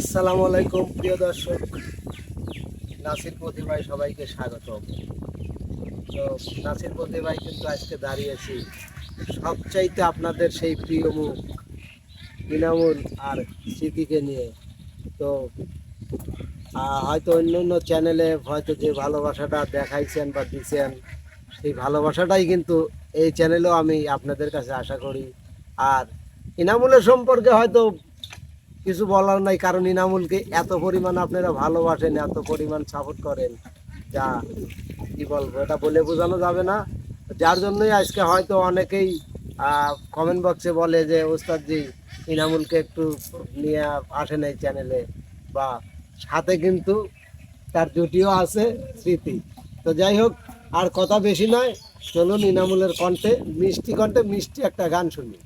আসসালামু আলাইকুম, প্রিয় দর্শক। নাসির প্রতিভায় সবাইকে স্বাগত তো নাসির প্রতিভায় কিন্তু আজকে দাঁড়িয়েছি সবচাইতে আপনাদের সেই প্রিয় মুখ ইনামুল আর স্মৃতিকে নিয়ে। তো হয়তো অন্য অন্য চ্যানেলে হয়তো যে ভালোবাসাটা দেখাইছেন বা দিছেন, সেই ভালোবাসাটাই কিন্তু এই চ্যানেলেও আমি আপনাদের কাছে আশা করি। আর ইনামুলের সম্পর্কে হয়তো কিছু বলার নাই, কারণ ইনামুলকে এত পরিমাণ আপনারা ভালোবাসেন, এত পরিমাণ সাপোর্ট করেন। যা, কি বলব, এটা বলে বোঝানো যাবে না। যার জন্যই আজকে হয়তো অনেকেই কমেন্ট বক্সে বলে যে, ওস্তাদজি, ইনামুলকে একটু নিয়ে আসেন এই চ্যানেলে বা, সাথে কিন্তু তার জুটিও আছে, স্মৃতি। তো যাই হোক, আর কথা বেশি নয়, চলুন ইনামুলের কণ্ঠে, মিষ্টি কণ্ঠে মিষ্টি একটা গান শুনি।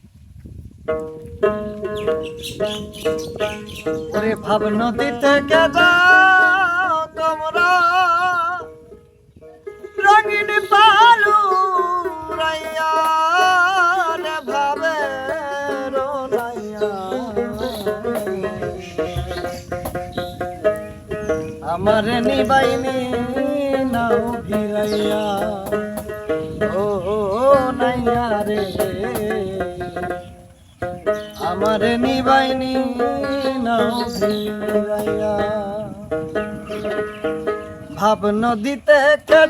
ওরে ভাব নদী থেকে যাও তোমরা? রঙিন পালু রাইয়া ভাবে আমার নিবাইনি নাও ভিড়াইয়া ও, নাইয়া রে। আমার নিবাইনি দিতে ভাব নদীতে কে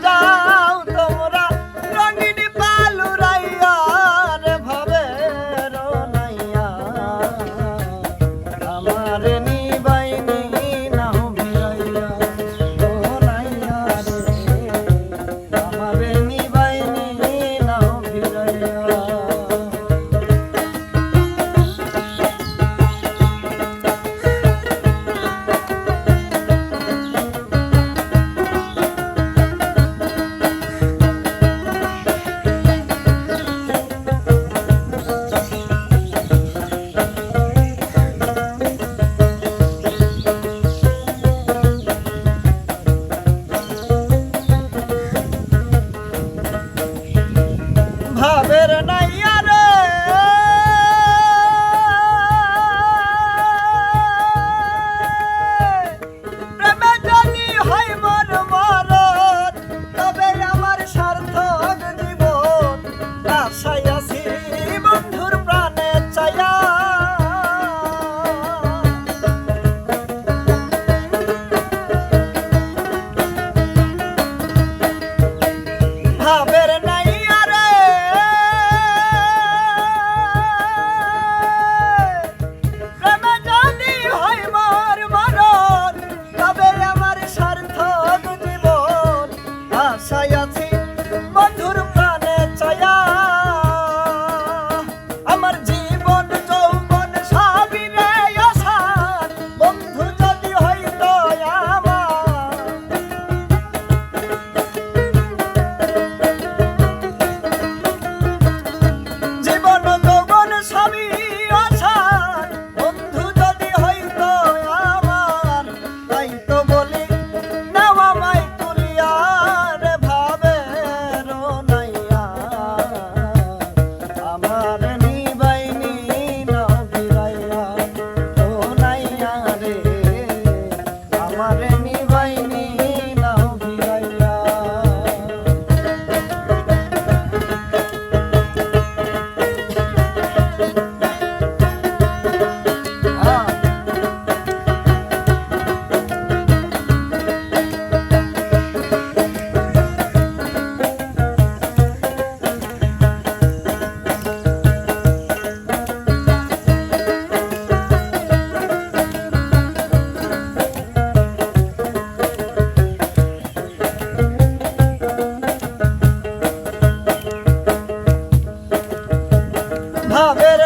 ভাবের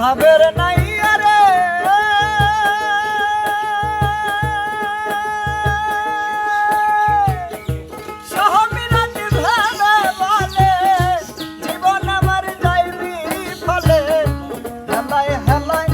ভাবের নাই আরে। জীবন আমার যাইবি ফলে। হেলায় হেলায়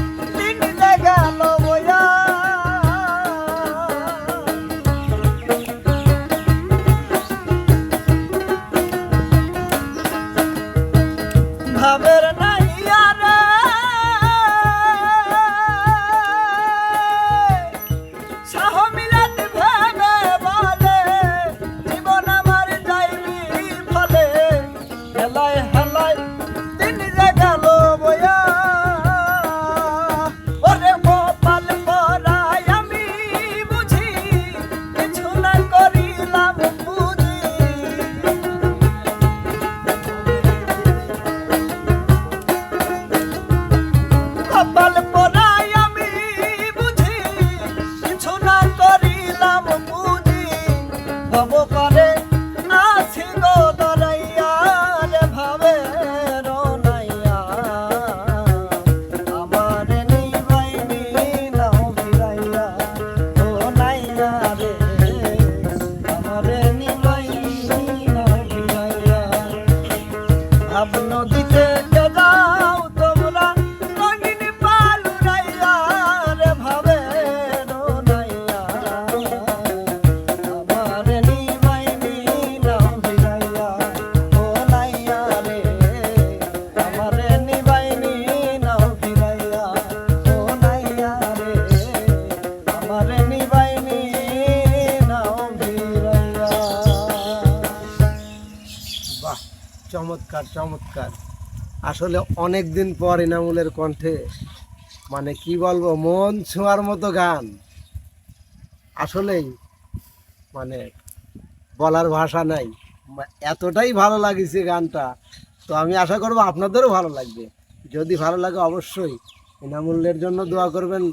ভব বাহ, চমৎকার চমৎকার। আসলে অনেক দিন পর ইনামুলের কণ্ঠে মানে কি বলব, মন ছোঁয়ার মতো গান। আসলেই মানে বলার ভাষা নাই। এতটাই ভালো লাগিছে গানটা। তো আমি আশা করব আপনাদেরও ভালো লাগবে। যদি ভালো লাগে অবশ্যই ইনামুল্লের জন্য দোয়া করবেন।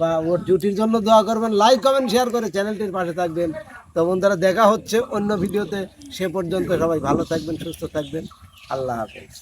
বা ওর জুটির জন্য দোয়া করবেন লাইক কমেন্ট শেয়ার করে চ্যানেলটির পাশে থাকবেন। তো বন্ধুরা, দেখা হচ্ছে অন্য ভিডিওতে। সে পর্যন্ত সবাই ভালো থাকবেন, সুস্থ থাকবেন। আল্লাহ হাফেজ।